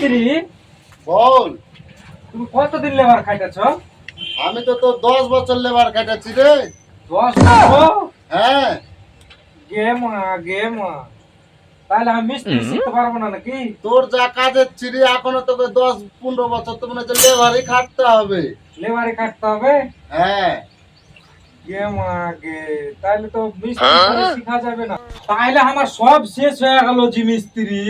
মিস্ত্রি বল। তুমি কতদিন লেবার খাইতেছ? আমি তো তোর দশ বছর লেবার কাটাচ্ছি রে। দশ বছর? হ্যাঁ। গেম গেম তাহলে আমি মিস্ত্রি শিখতে পারব না নাকি? তোর যা কাজের চিড়ি এখনও তোকে দশ পনেরো বছর তো মনে হচ্ছে লেবারই খাটতে হবে। লেবারে কাটতে হবে? হ্যাঁ। গেম গে তাহলে তো মিস্ত্রি করে শিখা যাবে না। তাহলে আমার সব শেষ হয়ে গেল জি মিস্ত্রি।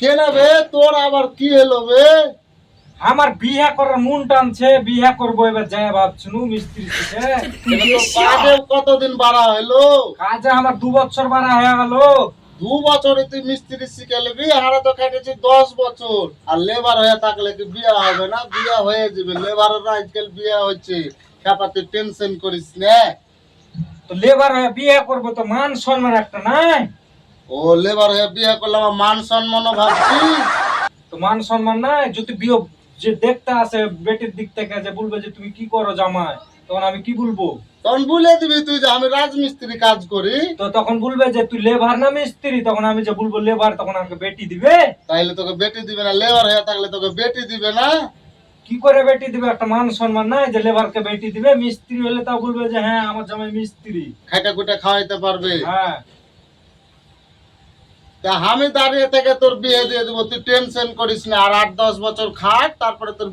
কেন বে তোর আবার কি হলো বে? আমার বিয়ে করার মন টানছে বিয়ে করব এবার যাই ভাবছুনু মিস্ত্রি কাজে কতদিন বাড়া হইল কাজে আমার দু বছর বাড়া হয়ে গেল। দু বছরে তুই মিস্ত্রি শিখে নিবি হারা তো কেটেছি দশ বছর। আর লেবার হয়ে থাকলে কি বিয়ে হবে না? বিয়ে হয়ে যাবে। লেবারের আজকাল বিয়ে হচ্ছে। চাপা তুই টেনশন করিস না। তো লেবার হয়ে বিয়ে করব তো মান সম্মান একটা নাই? ও লেবার হয়ে বিয়ে করলে আমার মান সম্মানও ভাবছি। তো মান সম্মান নাই? যদি বিয়ে যে দেখতে আসে বেটির দিক থেকে যে বলবে যে তুমি কি করো জামাই তখন আমি কি বলব? তখন বলে দিবি তুই যে আমি রাজমিস্ত্রি কাজ করি। তো তখন বলবে যে তুই লেবার না মিস্ত্রি? তখন আমি যে বলব লেবার তখন আমাকে বেটি দিবে? তাইলে তোকে বেটি দিবে না লেবার হয়ে থাকলে তোকে বেটি দিবে না। কি করে বেটি দিবে? একটা মান সম্মান নাই যে লেবারকে বেটি দিবে? মিস্ত্রি হলে তাও বলবে যে হ্যাঁ আমার জামাই মিস্ত্রি। খাইটা কুটা খাওয়াইতে পারবে। হ্যাঁ। আমি দাঁড়িয়ে থেকে তোর বিয়ে দিয়ে দেবো। তুই টেনশন করিস না। আর আট দশ বছর খাট, তারপরে তোর